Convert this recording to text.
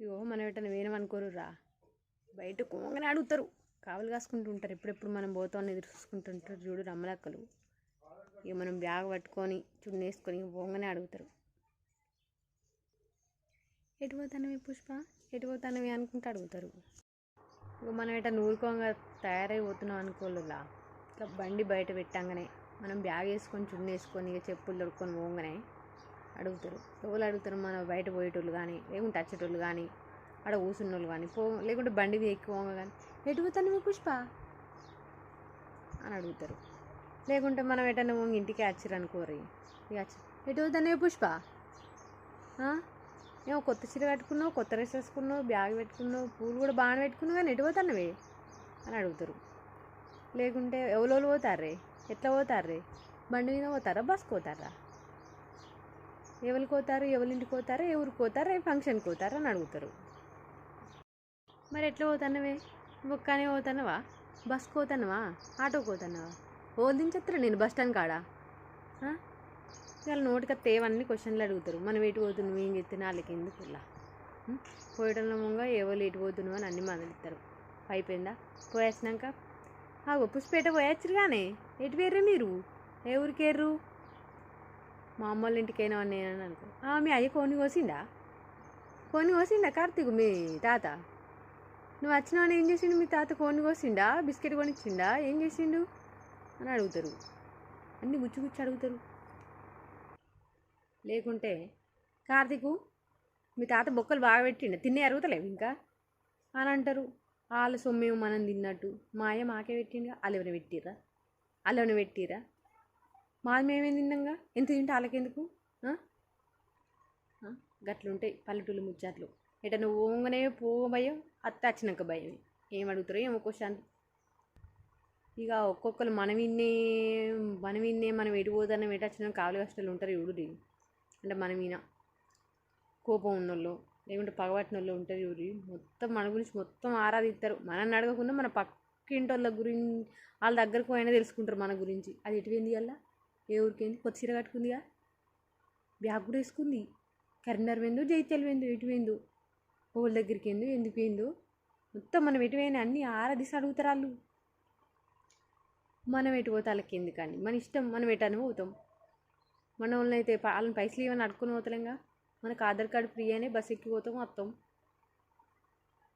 ఇగో మనం ఎటన్నా వేయమనుకోరు రా బయట కోంగనే అడుగుతారు కావలు కాసుకుంటూ ఉంటారు. ఎప్పుడెప్పుడు మనం పోతామని ఎదురు చూసుకుంటుంటారు చూడు రమ్మలక్కలు ఇక మనం బ్యాగ్ పట్టుకొని చున్నీ వేసుకొని ఇక పోగానే అడుగుతారు ఎటు పోతానవి పుష్ప? ఎటు పోతానవి అనుకుంటూ అడుగుతారు ఇక మనం ఎట నూరుకోంగా తయారై పోతున్నాం అనుకోలేలా ఇక బండి బయట పెట్టంగానే మనం బ్యాగ్ వేసుకొని చున్నీ వేసుకొని ఇక చెప్పులు దొరుకుని పోగానే అడుగుతారు. ఎవరు అడుగుతారు? మనం బయట పోయేటోళ్ళు కానీ లేకుంటే వచ్చేటోళ్ళు కానీ ఆడ కూర్చున్నోళ్ళు కానీ పో లేకుంటే బండి మీద ఎక్కువ కానీ ఎటు పోతాను పుష్ప? అని అడుగుతారు. లేకుంటే మనం ఎటన్నా ఇంటికి వచ్చారు అనుకోరు ఇక ఎటు పోతానే పుష్ప? ఏమో కొత్త చీర కట్టుకున్నావు కొత్త డ్రెస్ వేసుకున్నావు బ్యాగ్ పెట్టుకున్నావు పూలు కూడా బాగానే పెట్టుకున్నావు కానీ ఎటు పోతానవే అని అడుగుతారు. లేకుంటే ఎవరోళ్ళు పోతారే ఎట్లా పోతారే బండి మీద పోతారా? బస్కి పోతారా? ఎవరికి పోతారు ఎవరింటికి పోతారు ఎవరికి పోతారా ఏ ఫంక్షన్కి పోతారు అని అడుగుతారు. మరి ఎట్లా పోతానవే? ఒక్కనే పోతానవా? బస్కి పోతానవా? ఆటోకి పోతానవా? ఓదించేస్తారా నేను బస్ స్టాండ్ కాడా? ఆ? ఇవాళ నోటికి క్వశ్చన్లు అడుగుతారు. మనం ఎటు పోతున్నావు ఏం చెప్తే వాళ్ళకి ఎందుకు ఇలా? పోయటంలో ముంగా ఎవరు ఎటు పోతున్నావు అని అన్ని మొదలెత్తారు అయిపోయిందా? పోయేసినాక? ఆ పుష్పేట పోయొచ్చురు కానీ ఎటు వేర్రే మీరు? ఏ ఊరికేర్రు మా అమ్మ వాళ్ళ ఇంటికైనా నేను అనుకో మీ అయ్య కోని కోసిండా? కోని కోసిండా? కార్తీక్ మీ తాత? నువ్వు వచ్చినావని ఏం చేసిండు? మీ తాత కోని కోసిండా? బిస్కెట్ కొనిచ్చిండా? ఏం చేసిండు? అని అడుగుతారు. అన్నీ గుచ్చి గుచ్చి అడుగుతారు. లేకుంటే కార్తీకు మీ తాత బొక్కలు బాగా పెట్టిండు. తినే అరుగుతలేవు ఇంకా? అని అంటారు. వాళ్ళ సొమ్మేమో మనం తిన్నట్టు. మా అయ్య మాకే పెట్టిండు. వాళ్ళు ఎవరైనా పెట్టిరా వాళ్ళు ఎవరైనా పెట్టిరా మాది మేమేం తిన్నాంగా? ఎంత తింటే వాళ్ళకెందుకు గట్లుంటాయి పల్లెటూళ్ళు ముచ్చట్లు. ఎట నువ్వు ఓంగనే పోవ భయం అత్త వచ్చినాక భయం ఏం అడుగుతారో ఏమో క్వశ్చన్ ఇక ఒక్కొక్కరు మనం విన్నే మనం విన్నే మనం ఎటు పోతానం ఎటు వచ్చినా కావలి కష్టాలు ఉంటారు చూడు అంటే మనం ఈయన కోపం ఉన్నోళ్ళు లేకుంటే పగబట్టిన వాళ్ళు ఉంటారు చూడు మొత్తం మన గురించి మొత్తం ఆరాధిస్తారు. మనల్ని అడగకుండా మన పక్కింటి వాళ్ళ గురించి వాళ్ళ దగ్గరకు పోయినా తెలుసుకుంటారు మన గురించి. అది ఎటు అలా ఏ ఊరికేంది కొత్త చీర కట్టుకుందిగా? బ్యాగ్ కూడా వేసుకుంది. కరీంనగర్ పోయిందో జైత్యాల పోయిందో ఎటు పోయిందో? వాళ్ళ దగ్గరికి ఏందో ఎందుకు పోయిందో? మొత్తం మనం ఎటు అన్నీ ఆరాధిసి అడుగుతారు వాళ్ళు. మనం ఎటు పోతే వాళ్ళకి ఎందుకండి? మన ఇష్టం మనం ఎటని పోతాం. మన వాళ్ళని అయితే వాళ్ళని పైసలు ఏమైనా అడుక్కుని పోతలేంగా? మనకు ఆధార్ కార్డు ఫ్రీ అనే బస్ ఎక్కిపోతాం వస్తాం.